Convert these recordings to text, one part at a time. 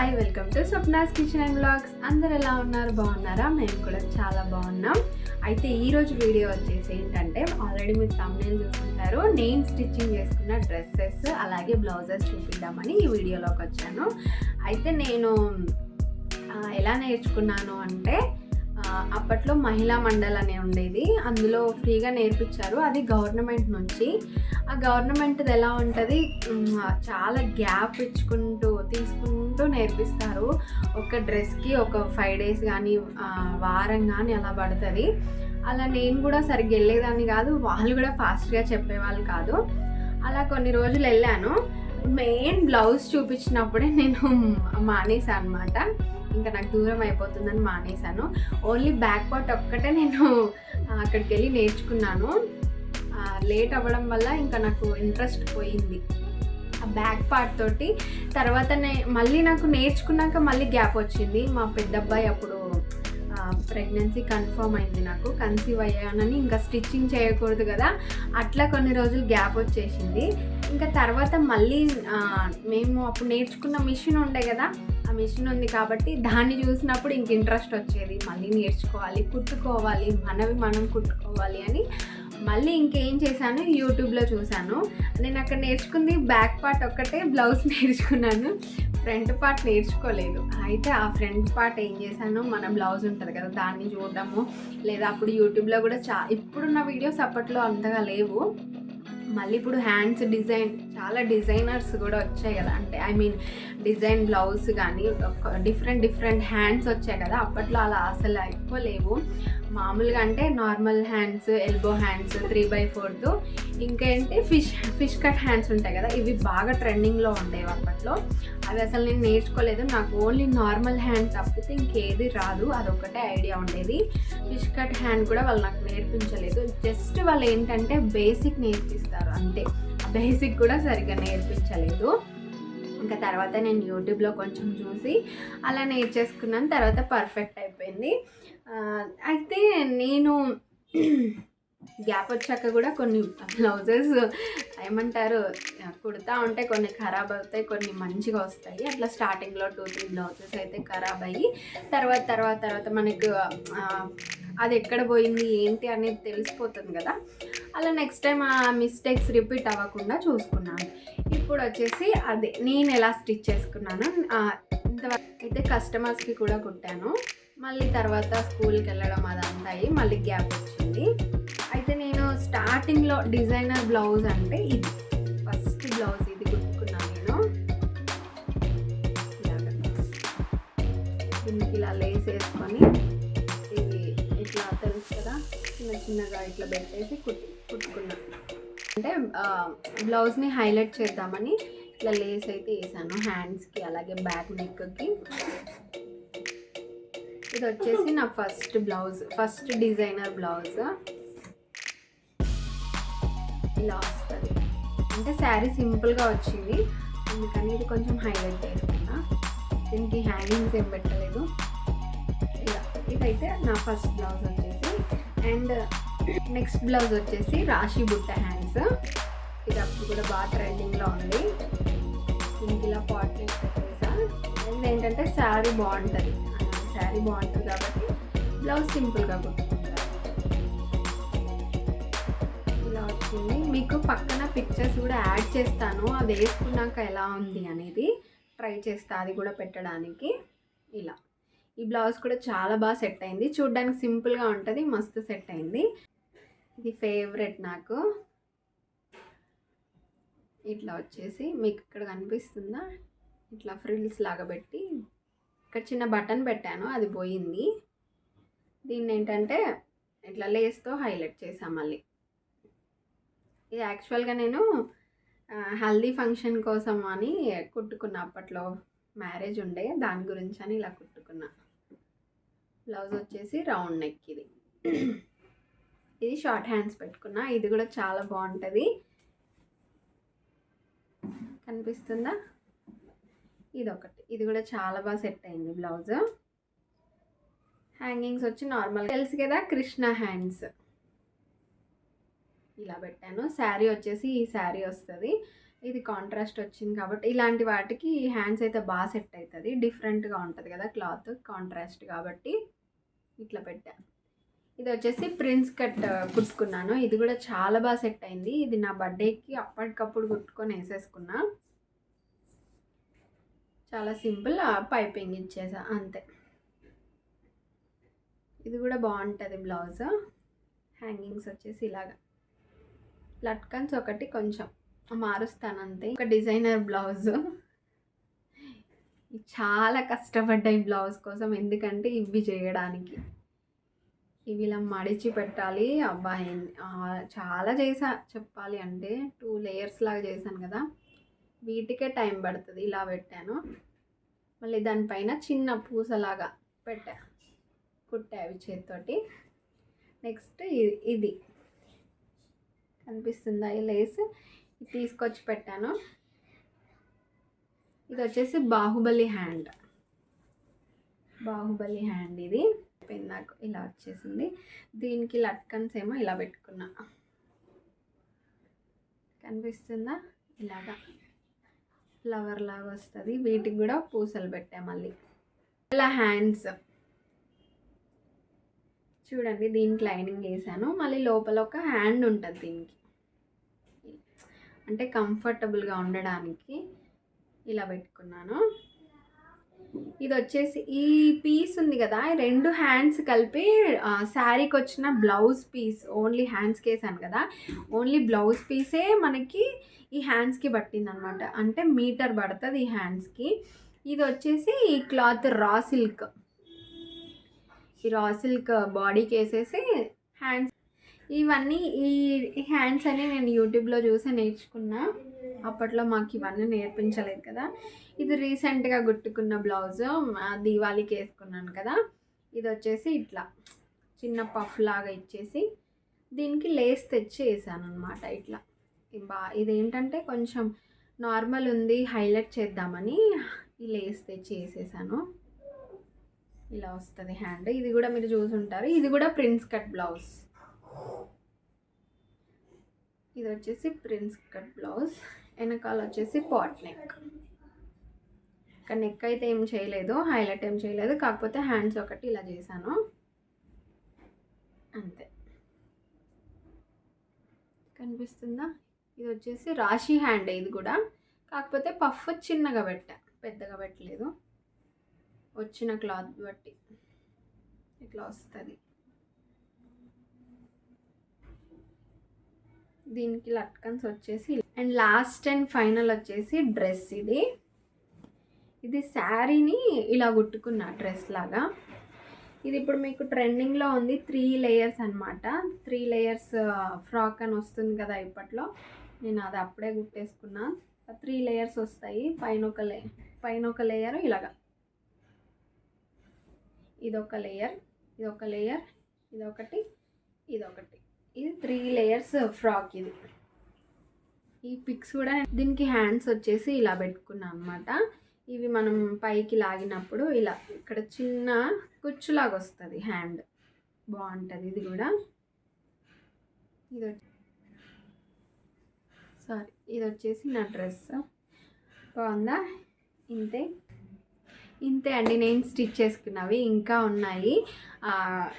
Hi welcome to Swapnas kitchen and blogs అందరు ఎలా ఉన్నారు? బాగున్నారా? మేము కూడా చాలా బాగున్నాం. అయితే ఈరోజు వీడియో వచ్చేసి ఏంటంటే ఆల్రెడీ మీరు తమిళ చూసుకుంటారు. నేను స్టిచ్చింగ్ చేసుకున్న డ్రెస్సెస్ అలాగే బ్లౌజెస్ చూపిద్దామని ఈ వీడియోలోకి వచ్చాను. అయితే నేను ఎలా నేర్చుకున్నాను అంటే అప్పట్లో మహిళా మండల్ అనే ఉండేది. అందులో ఫ్రీగా నేర్పించారు. అది గవర్నమెంట్ నుంచి. ఆ గవర్నమెంట్ది ఎలా ఉంటుంది? చాలా గ్యాప్ ఇచ్చుకుంటూ తీసుకుంటూ నేర్పిస్తారు. ఒక డ్రెస్కి ఒక ఫైవ్ డేస్ కానీ వారం కానీ అలా పడుతుంది. అలా నేను కూడా సరిగ్గా వెళ్ళేదాన్ని కాదు. వాళ్ళు కూడా ఫాస్ట్గా చెప్పేవాళ్ళు కాదు. అలా కొన్ని రోజులు వెళ్ళాను. మెయిన్ బ్లౌజ్ చూపించినప్పుడే నేను మానేసాను అనమాట ఇంకా నాకు దూరం అయిపోతుందని మానేశాను. ఓన్లీ బ్యాక్ పార్ట్ ఒక్కటే నేను అక్కడికి వెళ్ళి నేర్చుకున్నాను. లేట్ అవ్వడం వల్ల ఇంకా నాకు ఇంట్రెస్ట్ పోయింది. ఆ బ్యాక్ పార్ట్ తోటి తర్వాత నే- మళ్ళీ నాకు నేర్చుకున్నాక మళ్ళీ గ్యాప్ వచ్చింది. మా పెద్ద అబ్బాయి అప్పుడు ప్రెగ్నెన్సీ కన్ఫర్మ్ అయింది నాకు. కన్సీవ్ అయ్యానని ఇంకా స్టిచ్చింగ్ చేయకూడదు కదా. అట్లా కొన్ని రోజులు గ్యాప్ వచ్చేసింది. ఇంకా తర్వాత మళ్ళీ మేము అప్పుడు నేర్చుకున్న మిషన్ ఉండే కదా. ఆ మిషన్ ఉంది కాబట్టి దాన్ని చూసినప్పుడు ఇంక ఇంట్రెస్ట్ వచ్చేది. మళ్ళీ నేర్చుకోవాలి కుట్టుకోవాలి మనవి మనం కుట్టుకోవాలి అని. మళ్ళీ ఇంకేం చేశాను? యూట్యూబ్లో చూశాను. నేను అక్కడ నేర్చుకుంది బ్యాక్ పార్ట్ ఒక్కటే బ్లౌజ్ నేర్చుకున్నాను. ఫ్రంట్ పార్ట్ నేర్చుకోలేదు. అయితే ఆ ఫ్రంట్ పార్ట్ ఏం చేశాను? మన బ్లౌజ్ ఉంటుంది కదా దాన్ని చూడడము. లేదా అప్పుడు యూట్యూబ్లో కూడా చా ఇప్పుడున్న వీడియోస్ అప్పట్లో అంతగా లేవు. మళ్ళీ ఇప్పుడు హ్యాండ్స్ డిజైన్ చాలా డిజైనర్స్ కూడా వచ్చాయి కదా. అంటే ఐ మీన్ డిజైన్ బ్లౌజ్ కానీ డిఫరెంట్ డిఫరెంట్ హ్యాండ్స్ వచ్చాయి కదా. అప్పట్లో అలా అసలు ఎక్కువ లేవు. మామూలుగా అంటే normal hands elbow hands three by fourth. ఇంకేంటి ఫిష్ ఫిష్ కట్ హ్యాండ్స్ ఉంటాయి కదా. ఇవి బాగా ట్రెండింగ్లో ఉండేవి అప్పట్లో. అవి అసలు నేను నేర్చుకోలేదు. నాకు ఓన్లీ నార్మల్ హ్యాండ్ తప్పితే ఇంకేది రాదు. అదొకటే ఐడియా ఉండేది. ఫిష్ కట్ హ్యాండ్ కూడా వాళ్ళు నాకు నేర్పించలేదు. జస్ట్ వాళ్ళు ఏంటంటే బేసిక్ నేర్పిస్తారు. అంతే. బేసిక్ కూడా సరిగ్గా నేర్పించలేదు. ఇంకా తర్వాత నేను యూట్యూబ్లో కొంచెం చూసి అలా నేర్చేసుకున్నాను. తర్వాత పర్ఫెక్ట్ అయిపోయింది. అయితే నేను గ్యాప్ వచ్చాక కూడా కొన్ని బ్లౌజెస్ ఏమంటారు కుడతా ఉంటే కొన్ని ఖరాబ్ అవుతాయి కొన్ని మంచిగా వస్తాయి. అట్లా స్టార్టింగ్లో టూ త్రీ బ్లౌజెస్ అయితే ఖరాబ్ అయ్యి తర్వాత తర్వాత తర్వాత మనకు అది ఎక్కడ పోయింది ఏంటి అనేది తెలిసిపోతుంది కదా. అలా నెక్స్ట్ టైం ఆ మిస్టేక్స్ రిపీట్ అవ్వకుండా చూసుకున్నాను. ఇప్పుడు వచ్చేసి అదే నేను ఎలా స్టిచ్ చేసుకున్నాను ఇంతవరకు అయితే కస్టమర్స్కి కూడా కుట్టాను. మళ్ళీ తర్వాత స్కూల్కి వెళ్ళడం అదంతా అయ్యి మళ్ళీ గ్యాప్ వచ్చింది. అయితే నేను స్టార్టింగ్లో డిజైనర్ బ్లౌజ్ అంటే ఇది. ఫస్ట్ బ్లౌజ్ చిన్నగా ఇట్లా పెట్టేసి కుట్టు కుట్టుకున్నాను అంటే బ్లౌజ్ని హైలైట్ చేద్దామని ఇట్లా లేస్ అయితే వేసాను. హ్యాండ్స్కి అలాగే బ్యాక్ నెక్కి. ఇది వచ్చేసి నా first blouse first designer blouse. ఇలా వస్తుంది. అంటే శారీ సింపుల్గా వచ్చింది. అందుకని ఇది కొంచెం హైలైట్ చేసుకున్నా. దీనికి హ్యాంగింగ్స్ ఏం పెట్టలేదు. ఇలా. ఇదైతే నా first blouse and next blouse వచ్చేసి రాశి బుట్ట హ్యాండ్స్. ఇది అప్పుడు కూడా బాగా ట్రెండింగ్లో ఉంది. దీనికి ఇలా పాట్లెట్ పెట్టేసా. అండ్ ఏంటంటే శారీ బాగుంటుంది. శారీ బాగుంటుంది కాబట్టి బ్లౌజ్ సింపుల్గా కుట్టుకుంటారు. ఇలా వచ్చింది. మీకు పక్కన పిక్చర్స్ కూడా యాడ్ చేస్తాను. అది వేసుకున్నాక ఎలా ఉంది అనేది ట్రై చేస్తా. అది కూడా పెట్టడానికి. ఇలా. ఈ బ్లౌజ్ కూడా చాలా బాగా సెట్ అయింది. చూడ్డానికి సింపుల్గా ఉంటుంది మస్తు సెట్ అయింది. ఇది ఫేవరెట్ నాకు. ఇట్లా వచ్చేసి మీకు ఇక్కడ కనిపిస్తుందా? ఇట్లా ఫ్రిల్స్ లాగా పెట్టి. ఇక్కడ చిన్న బటన్ పెట్టాను అది పోయింది. దీన్ని ఏంటంటే ఇట్లా లేస్తో హైలైట్ చేసాం మళ్ళీ. ఇది యాక్చువల్గా నేను హెల్దీ హల్దీ ఫంక్షన్ కోసం అని కుట్టుకున్న అప్పట్లో. మ్యారేజ్ ఉండే దాని గురించి అని ఇలా కుట్టుకున్నా. బ్లౌజ్ వచ్చేసి రౌండ్ నెక్ ఇది. ఇది షార్ట్ హ్యాండ్స్ పెట్టుకున్నా. ఇది కూడా చాలా బాగుంటుంది. కనిపిస్తుందా? ఇది ఒకటి ఇది కూడా చాలా బాగా సెట్ అయింది బ్లౌజ్. హ్యాంగింగ్స్ వచ్చి నార్మల్ తెలుసు కదా కృష్ణ హ్యాండ్స్ ఇలా పెట్టాను. శారీ వచ్చేసి ఈ శారీ వస్తుంది. ఇది కాంట్రాస్ట్ వచ్చింది కాబట్టి ఇలాంటి వాటికి హ్యాండ్స్ అయితే బాగా సెట్ అవుతుంది డిఫరెంట్గా ఉంటుంది కదా క్లాత్ కాంట్రాస్ట్ కాబట్టి. ఇట్లా పెట్టా. ఇది వచ్చేసి ప్రిన్స్ కట్ కుట్టుకున్నాను. ఇది కూడా చాలా బాగా సెట్ అయింది. ఇది నా బర్త్డేకి అప్పటికప్పుడు కుట్టుకొని వేసేసుకున్నా. చాలా సింపుల్ పైపింగ్ ఇచ్చేసా అంతే. ఇది కూడా బాగుంటుంది బ్లౌజ్. హ్యాంగింగ్స్ వచ్చేసి ఇలాగా. లట్కన్స్ ఒకటి కొంచెం మారుస్తాను అంతే ఒక డిజైనర్ బ్లౌజ్. చాలా కష్టపడ్డా ఈ బ్లౌజ్ కోసం ఎందుకంటే ఇవి చేయడానికి. ఇవి ఇలా మడిచి పెట్టాలి. అబ్బా చాలా చేసా చెప్పాలి అంటే టూ లేయర్స్ లాగా చేశాను కదా. వీటికే టైం పడుతుంది ఇలా పెట్టాను. మళ్ళీ దానిపైన చిన్న పూసలాగా పెట్టా కుట్టా అవి చేతితోటి. నెక్స్ట్ ఇది. కనిపిస్తుందా ఈ లేస్? తీసుకొచ్చి పెట్టాను. ఇది వచ్చేసి బాహుబలి హ్యాండ్. బాహుబలి హ్యాండ్ ఇది. నాకు ఇలా వచ్చేసింది. దీనికి లట్కన్స్ ఏమో ఇలా పెట్టుకున్నా. కనిపిస్తుందా? ఇలాగా. ఫ్లవర్ లాగా వస్తుంది. వీటికి కూడా పూసలు పెట్టా మళ్ళీ. ఇలా హ్యాండ్స్. చూడండి దీనికి లైనింగ్ వేసాను. మళ్ళీ లోపల ఒక హ్యాండ్ ఉంటుంది దీనికి. అంటే కంఫర్టబుల్గా ఉండడానికి. ఇలా పెట్టుకున్నాను. ఇది వచ్చేసి ఈ పీస్ ఉంది కదా రెండు హ్యాండ్స్ కలిపి శారీకి వచ్చిన బ్లౌజ్ పీస్ ఓన్లీ హ్యాండ్స్కి వేసాను కదా. ఓన్లీ బ్లౌజ్ పీసే మనకి ఈ హ్యాండ్స్కి పట్టింది అనమాట అంటే మీటర్ పడుతుంది ఈ హ్యాండ్స్కి. ఇది వచ్చేసి ఈ క్లాత్ రా సిల్క్. ఈ రా సిల్క్ బాడీకి వేసేసి హ్యాండ్స్. ఇవన్నీ ఈ హ్యాండ్స్ అని నేను యూట్యూబ్లో చూసి నేర్చుకున్నా. అప్పట్లో మాకు ఇవన్నీ నేర్పించలేదు కదా. ఇది రీసెంట్గా గుట్టుకున్న బ్లౌజ్ దీవాళీకి వేసుకున్నాను కదా. ఇది వచ్చేసి ఇట్లా చిన్న పఫ్ లాగా ఇచ్చేసి దీనికి లేస్ తెచ్చి వేసాను అనమాట ఇట్లా. బా ఇదేంటంటే కొంచెం నార్మల్ ఉంది హైలైట్ చేద్దామని ఈ లేస్ తెచ్చి వేసేసాను. ఇలా వస్తుంది హ్యాండ్. ఇది కూడా మీరు చూసుంటారు. ఇది కూడా ప్రిన్స్ కట్ బ్లౌజ్. ఇది వచ్చేసి ప్రిన్స్ కట్ బ్లౌజ్. వెనకాల వచ్చేసి పాట్ నెక్ ఇంకా నెక్ అయితే ఏం చేయలేదు హైలైట్ ఏం చేయలేదు కాకపోతే హ్యాండ్స్ ఒకటి ఇలా చేశాను. అంతే. కనిపిస్తుందా? ఇది వచ్చేసి రాశి హ్యాండ్ ఇది కూడా. కాకపోతే పఫ్ చిన్నగా పెట్టా పెద్దగా పెట్టలేదు. వచ్చిన క్లాత్ బట్టి. ఇట్లా వస్తుంది దీనికి లట్కన్స్ వచ్చేసి అండ్ లాస్ట్ అండ్ ఫైనల్ వచ్చేసి డ్రెస్ ఇది. ఇది శారీని ఇలా కుట్టుకున్న డ్రెస్ లాగా. ఇది ఇప్పుడు మీకు ట్రెండింగ్లో ఉంది త్రీ లేయర్స్ అనమాట త్రీ లేయర్స్ ఫ్రాక్ అని వస్తుంది కదా ఇప్పట్లో. నేను అది అప్పుడే కుట్టేసుకున్నా. త్రీ లేయర్స్ వస్తాయి. పైన ఒక లే పైన ఒక లేయర్ ఇలాగా. ఇదొక లేయర్ ఇదొక లేయర్ ఇదొకటి ఇదొకటి. ఇది త్రీ లేయర్స్ ఫ్రాక్ ఇది. ఈ పిక్స్ కూడా దీనికి హ్యాండ్స్ వచ్చేసి ఇలా పెట్టుకున్నాను అనమాట ఇవి మనం పైకి లాగినప్పుడు ఇలా ఇక్కడ చిన్న కుచ్చులాగా వస్తుంది హ్యాండ్ బాగుంటుంది ఇది కూడా. ఇది సారీ ఇది వచ్చేసి నా డ్రెస్ బాగుందా? ఇంతే. ఇంతే అండి నేను స్టిచ్ చేసుకున్నవి ఇంకా ఉన్నాయి.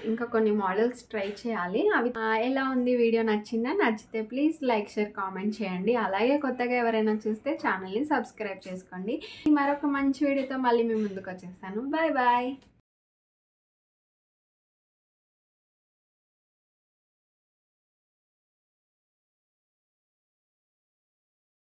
ఇంకా కొన్ని మోడల్స్ ట్రై చేయాలి. అవి ఎలా ఉంది వీడియో నచ్చిందా? నచ్చితే ప్లీజ్ లైక్ షేర్ కామెంట్ చేయండి. అలాగే కొత్తగా ఎవరైనా చూస్తే ఛానల్ని సబ్స్క్రైబ్ చేసుకోండి. మరొక మంచి వీడియోతో మళ్ళీ మేము ముందుకు వచ్చేస్తాను. Bye bye.